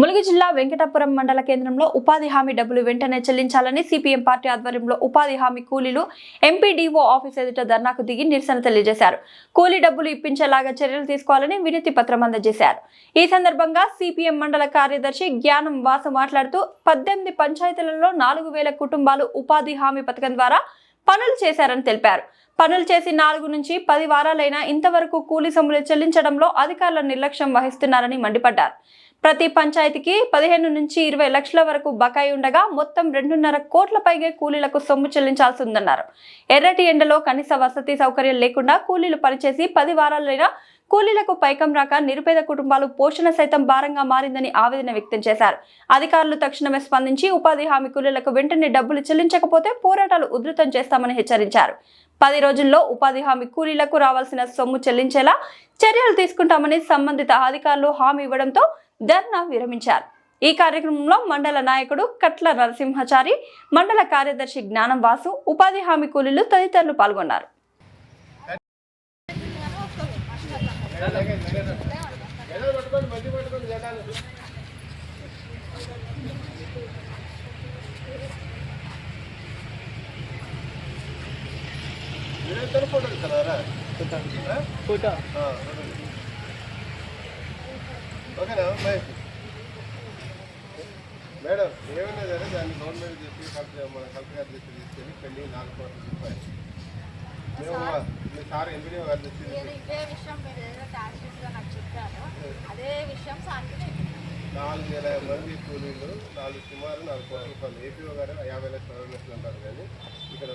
ములుగు జిల్లా వెంకటాపురం మండల కేంద్రంలో ఉపాధి హామీ డబ్బులు వెంటనే చెల్లించాలని సిపిఎం పార్టీ ఆధ్వర్యంలో ఉపాధి హామీ కూలీలు ఎంపీడీఓ ఆఫీస్ ఎదుట ధర్నాకు దిగి నిరసన తెలియజేశారు. కూలీ డబ్బులు ఇప్పించేలాగా చర్యలు తీసుకోవాలని వినతి పత్రం అందజేశారు. ఈ సందర్భంగా సిపిఎం మండల కార్యదర్శి జ్ఞానం వాసు మాట్లాడుతూ పద్దెనిమిది పంచాయతీలలో నాలుగు వేల కుటుంబాలు ఉపాధి హామీ పథకం ద్వారా పనులు చేశారని తెలిపారు. పనులు చేసి నాలుగు నుంచి పది వారాలైనా ఇంతవరకు కూలీ సొమ్ములు చెల్లించడంలో అధికారుల నిర్లక్ష్యం వహిస్తున్నారని మండిపడ్డారు. ప్రతి పంచాయతీకి పదిహేను నుంచి ఇరవై లక్షల వరకు బకాయి ఉండగా మొత్తం రెండున్నర కోట్ల పైగా కూలీలకు సొమ్ము చెల్లించాల్సి ఉందన్నారు ఎర్రటి ఎండలో కనీస వసతి సౌకర్యం లేకుండా కూలీలు పనిచేసి పది వారాలైనా కూలీలకు పైకం రాక నిరుపేద కుటుంబాలు పోషణ సైతం భారంగా మారిందని ఆవేదన వ్యక్తం చేశారు. అధికారులు తక్షణమే స్పందించి ఉపాధి హామీ కూలీలకు వెంటనే డబ్బులు చెల్లించకపోతే పోరాటాలు ఉధృతం చేస్తామని హెచ్చరించారు. పది రోజుల్లో ఉపాధి హామీ కూలీలకు రావాల్సిన సొమ్ము చెల్లించేలా చర్యలు తీసుకుంటామని సంబంధిత అధికారులు హామీ ఇవ్వడంతో ధర్నా విరమించారు. ఈ కార్యక్రమంలో మండల నాయకుడు కట్ల నరసింహచారి మండల కార్యదర్శి జ్ఞానం వాసు ఉపాధి హామీ కూలీలు తదితరులు పాల్గొన్నారు. ఫోటో. ఓకేనా మహేష్ మేడం ఏమైనా సరే దాన్ని గవర్నమెంట్ చెప్పి మన కలెక్టర్ గారి దృష్టి తీసుకెళ్ళి పెళ్ళి నాలుగు కోట్ల రూపాయలు. మేము మీ సార్ ఎంపీడీ గారి దృష్టి నేను ఇదే విషయం మీరు ఏదో టాక్సీస్గా నాకు చెప్పారు. అదే విషయం సార్కి చెప్పాను. నాలుగు వేల మంది కూలీలు నాలుగు సుమారు నాలుగు కోట్ల రూపాయలు. ఏపీఓ గారు యాభై లక్షలు అంటారు కానీ ఇక్కడ